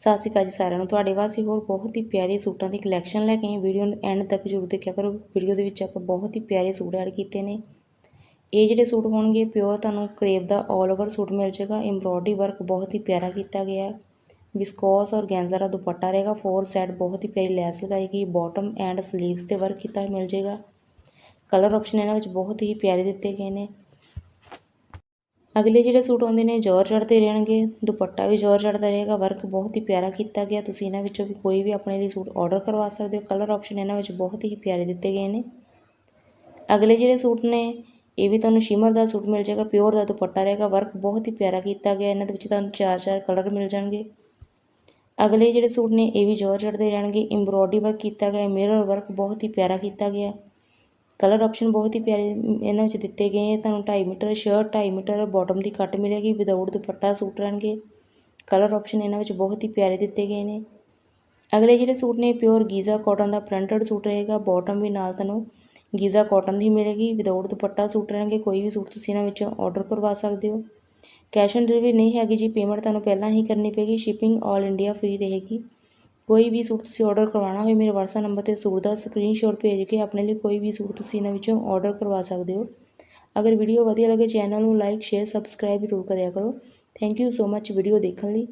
ਸਤਿ ਸ਼੍ਰੀ ਅਕਾਲ ਜੀ ਸਾਰਿਆਂ ਨੂੰ। ਤੁਹਾਡੇ ਵਾਸਤੇ ਹੋਰ ਬਹੁਤ ਹੀ ਪਿਆਰੇ ਸੂਟਾਂ ਦੀ ਕਲੈਕਸ਼ਨ ਲੈ ਕੇ ਆਏ ਵੀਡੀਓ ਨੂੰ ਐਂਡ ਤੱਕ ਜ਼ਰੂਰ ਦੇਖਿਆ ਕਰੋ। ਵੀਡੀਓ ਦੇ ਵਿੱਚ ਆਪਾਂ ਬਹੁਤ ਹੀ ਪਿਆਰੇ ਸੂਟ ਐਡ ਕੀਤੇ ਨੇ। ਇਹ ਜਿਹੜੇ ਸੂਟ ਹੋਣਗੇ ਪਿਓਰ ਤੁਹਾਨੂੰ ਕਰੇਬ ਦਾ 올 ਓਵਰ ਸੂਟ ਮਿਲ ਜਾਏਗਾ। ਐਮਬ੍ਰੋਇਡਰੀ ਵਰਕ ਬਹੁਤ ਹੀ ਪਿਆਰਾ ਕੀਤਾ ਗਿਆ ਹੈ। ਵਿਸਕੋਸ ਔਰ ਗੈਂਜ਼ਾ ਦਾ ਦੁਪੱਟਾ ਰਹੇਗਾ। ਫੋਰ ਸਾਈਡ ਬਹੁਤ ਹੀ ਪਿਆਰੀ ਲੈਸ ਲਗਾਏਗੀ। ਗਈ ਬਾਟਮ ਐਂਡ ਸਲੀਵਸ ਤੇ ਵਰਕ ਕੀਤਾ ਮਿਲ ਜਾਏਗਾ। ਕਲਰ ਆਪਸ਼ਨ ਇਹਨਾਂ ਵਿੱਚ ਬਹੁਤ ਹੀ ਪਿਆਰੇ ਦਿੱਤੇ ਗਏ ਨੇ। ਅਗਲੇ ਜਿਹੜੇ ਸੂਟ ਆਉਂਦੇ ਨੇ ਜੋਰਜਟ ਦੇ ਰਹਿਣਗੇ, ਦੁਪੱਟਾ ਵੀ ਜੋਰਜਟ ਦਾ ਰਹੇਗਾ ਵਰਕ ਬਹੁਤ ਹੀ ਪਿਆਰਾ ਕੀਤਾ ਗਿਆ, ਤੁਸੀਂ ਇਹਨਾਂ ਵਿੱਚੋਂ ਵੀ ਕੋਈ ਵੀ ਆਪਣੇ ਲਈ ਸੂਟ ਆਰਡਰ ਕਰਵਾ ਸਕਦੇ ਹੋ ਕਲਰ ਆਪਸ਼ਨ ਇਹਨਾਂ ਵਿੱਚ ਬਹੁਤ ਹੀ ਪਿਆਰੇ ਦਿੱਤੇ ਗਏ ਨੇ। ਅਗਲੇ ਜਿਹੜੇ ਸੂਟ ਨੇ, ਇਹ ਵੀ ਤੁਹਾਨੂੰ ਸ਼ਿਮਰ ਦਾ ਸੂਟ ਮਿਲ ਜਾਏਗਾ ਪਿਓਰ ਦਾ ਦੁਪੱਟਾ ਰਹੇਗਾ ਵਰਕ ਬਹੁਤ ਹੀ ਪਿਆਰਾ ਕੀਤਾ ਗਿਆ, ਇਹਨਾਂ ਦੇ ਵਿੱਚ ਤੁਹਾਨੂੰ ਚਾਰ ਚਾਰ ਕਲਰ ਮਿਲ ਜਾਣਗੇ। ਅਗਲੇ ਜਿਹੜੇ ਸੂਟ ਨੇ, ਇਹ ਵੀ ਜੋਰਜਟ ਦੇ ਰਹਿਣਗੇ ਐਮਬ੍ਰੋਇਡਰੀ ਵਰਕ ਕੀਤਾ ਗਿਆ ਮਿਰਰ ਵਰਕ ਬਹੁਤ ਹੀ ਪਿਆਰਾ ਕੀਤਾ ਗਿਆ। ਕਲਰ ਆਪਸ਼ਨ ਬਹੁਤ ਹੀ ਪਿਆਰੇ ਇਹਨਾਂ ਵਿੱਚ ਦਿੱਤੇ ਗਏ ਨੇ ਤੁਹਾਨੂੰ 2.5 ਮੀਟਰ ਸ਼ਰਟ 2.5 ਮੀਟਰ ਬਾਟਮ ਦੀ ਕੱਟ ਮਿਲੇਗੀ ਵਿਦਆਊਟ ਦੁਪੱਟਾ ਸੂਟ ਰਹਿਣਗੇ। ਕਲਰ ਆਪਸ਼ਨ ਇਹਨਾਂ ਵਿੱਚ ਬਹੁਤ ਹੀ ਪਿਆਰੇ ਦਿੱਤੇ ਗਏ ਨੇ। ਅਗਲੇ ਜਿਹੜੇ ਸੂਟ ਨੇ ਪਿਓਰ ਗੀਜ਼ਾ ਕਾਟਨ ਦਾ ਪ੍ਰਿੰਟਡ ਸੂਟ ਰਹੇਗਾ। ਬਾਟਮ ਵੀ ਨਾਲ ਤੁਹਾਨੂੰ ਗੀਜ਼ਾ ਕਾਟਨ ਦੀ ਮਿਲੇਗੀ ਵਿਦਆਊਟ ਦੁਪੱਟਾ ਸੂਟ ਰਹਿਣਗੇ। ਕੋਈ ਵੀ ਸੂਟ ਤੁਸੀਂ ਇਹਨਾਂ ਵਿੱਚੋਂ ਆਰਡਰ ਕਰਵਾ ਸਕਦੇ ਹੋ। ਕੈਸ਼ ਔਨ ਡਿਲੀਵਰੀ ਨਹੀਂ ਹੈਗੀ ਜੀ ਪੇਮੈਂਟ ਤੁਹਾਨੂੰ ਪਹਿਲਾਂ ਹੀ ਕਰਨੀ ਪਏਗੀ। ਸ਼ਿਪਿੰਗ ਆਲ ਇੰਡੀਆ ਫ੍ਰੀ ਰਹੇਗੀ। ਕੋਈ ਵੀ ਸੂਟ ਤੁਸੀਂ ਔਡਰ ਕਰਵਾਉਣਾ ਹੋਵੇ ਮੇਰੇ ਵਟਸਐਪ ਨੰਬਰ ਤੇ ਸੂਟ ਦਾ ਸਕਰੀਨਸ਼ਾਟ ਭੇਜ ਕੇ ਆਪਣੇ ਲਈ ਕੋਈ ਵੀ ਸੂਟ ਤੁਸੀਂ ਇਹਨਾਂ ਵਿੱਚੋਂ ਔਡਰ ਕਰਵਾ ਸਕਦੇ ਹੋ। ਅਗਰ ਵੀਡੀਓ ਵਧੀਆ ਲੱਗੇ ਚੈਨਲ ਨੂੰ ਲਾਈਕ ਸ਼ੇਅਰ ਸਬਸਕ੍ਰਾਈਬ ਜ਼ਰੂਰ ਕਰਿਆ ਕਰੋ। Thank you so much video ਦੇਖਣ ਲਈ।